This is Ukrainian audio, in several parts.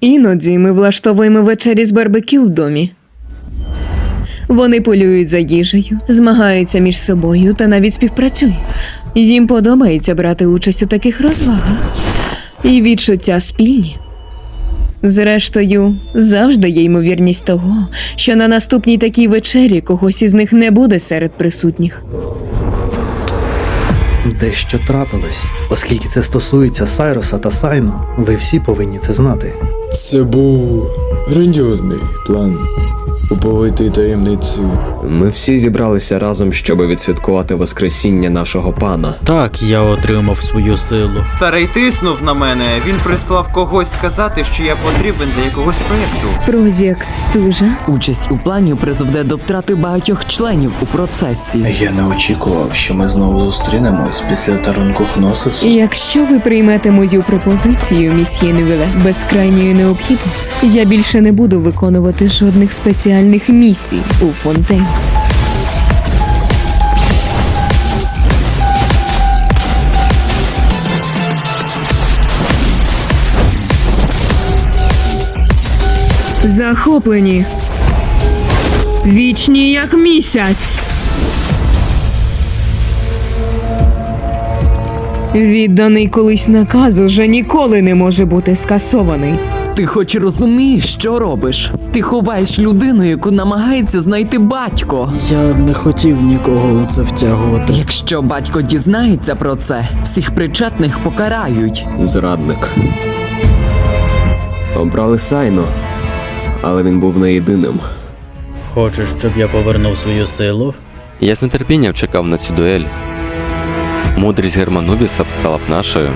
Іноді ми влаштовуємо вечері з барбекю в домі. Вони полюють за їжею, змагаються між собою та навіть співпрацюють. Їм подобається брати участь у таких розвагах. І відчуття спільні. Зрештою, завжди є ймовірність того, що на наступній такій вечері когось із них не буде серед присутніх. Дещо трапилось. Оскільки це стосується Сайроса та Сайну, ви всі повинні це знати. Це був грандіозний план оповити таємницю. Ми всі зібралися разом, щоб відсвяткувати Воскресіння нашого пана. Так, я отримав свою силу. Старий тиснув на мене. Він прислав когось сказати, що я потрібен для якогось проєкту. Прозєкт стужа. Участь у плані призведе до втрати багатьох членів у процесі. Я не очікував, що ми знову зустрінемось після дарунку Хносису. Якщо ви приймете мою пропозицію, місьє Невеле, без крайньої необхідності, я більше не буду виконувати жодних спеціальних місій у фонтені. Захоплені. Вічні як місяць. Відданий колись наказ уже ніколи не може бути скасований. Ти хоч розумієш, що робиш? Ти ховаєш людину, яку намагається знайти батько. Я не хотів нікого у це втягувати. Якщо батько дізнається про це, всіх причетних покарають. Зрадник. Обрали Сайно, але він був не єдиним. Хочеш, щоб я повернув свою силу? Я з нетерпінням чекав на цю дуель. Мудрість Германубіса б стала б нашою.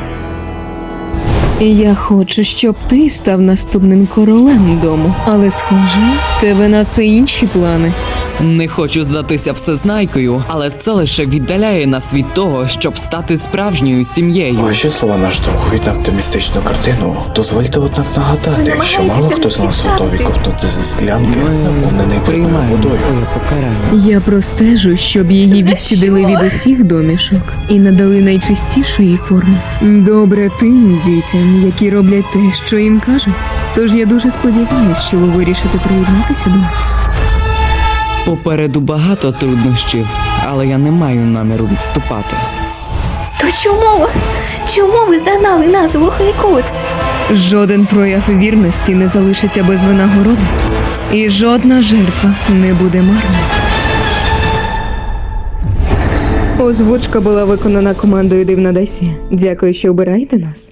Я хочу, щоб ти став наступним королем дому, але схоже, тебе на це інші плани. Не хочу здатися всезнайкою, але це лише віддаляє нас від того, щоб стати справжньою сім'єю. Ваші слова наштовхують на оптимістичну картину. Дозвольте однак нагадати, що мало хто з нас готові ковтнути зі склянки, наповнений Приймаємо водою. своє покарання. Я простежу, щоб її відсідили від усіх домішок і надали найчистішої форми. Добре тим дітям, які роблять те, що їм кажуть. Тож я дуже сподіваюся, що ви вирішите приєднатися до нас. Попереду багато труднощів, але я не маю наміру відступати. То чому? ви- Чому ви загнали нас у глухий кут? Жоден прояв вірності не залишиться без винагороди, і жодна жертва не буде марною. Озвучка була виконана командою Дивна Десі. Дякую, що обираєте нас.